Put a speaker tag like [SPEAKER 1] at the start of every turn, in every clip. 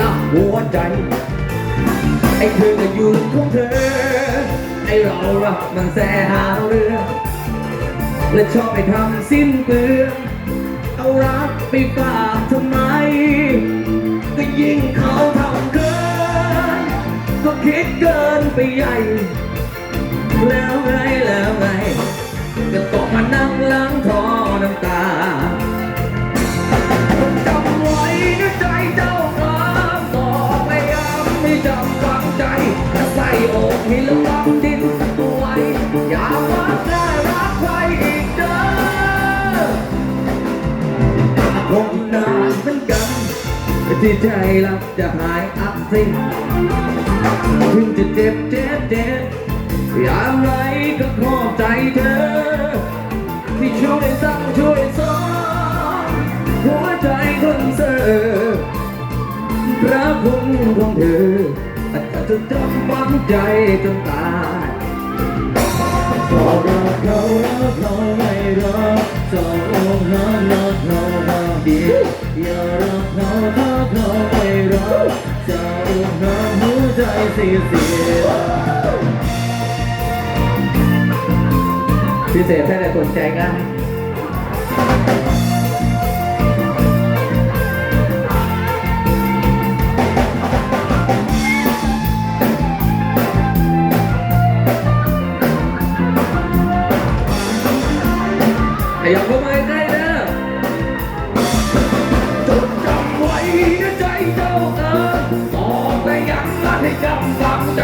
[SPEAKER 1] ละหัวใจ ไอ้เธอก็อยู่ของเธอ ไอ้เราละมันแสหาเรื่องและชอบไปทำสิ้นเปลืองเอารักไปฝากทำไม ก็ยิ่งเขาทำเกิน ก็คิดเกินไปใหญ่ำให้จำฝังใจถ้าใส่อกให้ระวังดินตัวไว้อย่าว่าน่ารักใครอีกเด้อคงนานเหมือนกัน ที่ใจเราจะหายอับสิ้นถึงจะเจ็บเจ็บเจ็บอย่างไรก็ขอบใจเธอ ระคุณของเธออาจจะจำฝังใจจนตาย
[SPEAKER 2] บอกรักเขารักเขาไม่รักเจ้าองค์นั้นรักเขามากดีอย่ารักเขาถ้าเขาไม่รักจ้าองค์นั้นหัวใจเสียเสีย
[SPEAKER 1] พิเศษให้แต่คนใจง่าย ยับเข้ามาใกล้เด้อจดจำไว้นะใจเจ้าเอ๋ยบอกแต่ยังรักให้จำฝังใจ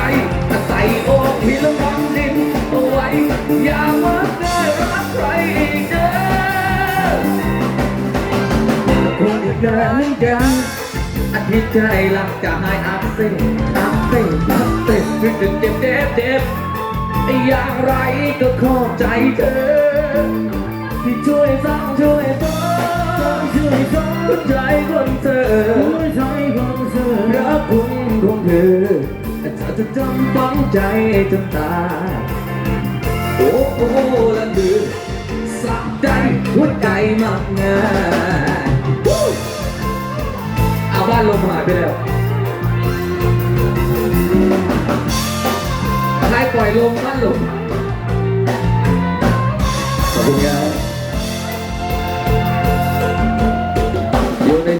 [SPEAKER 1] ถ้าใส่อกที่ระวังดินเอาไว้อย่าว่าได้รักใครอีกเด้อคนอื่นเดินกันอาทิตย์ใจรักจะหายอับเส้นอับเส้นอับเส้นนึกถึงเจ็บเจ็บเจ็บอย่างไรก็ขอบใจเธอ ที่ช่วยสร้างช่วยสร้างช่วยสร้างหัวใจของเธ
[SPEAKER 2] หัวใจของเธ
[SPEAKER 1] รักคุณของเธอจะจำฝังใจจนตายโอ้โอ้ละดือสักใจหัวใจมากงายเอาบ้านลมหายไปแล้วใครปล่อยลมบ้านลมขอบคุณครับ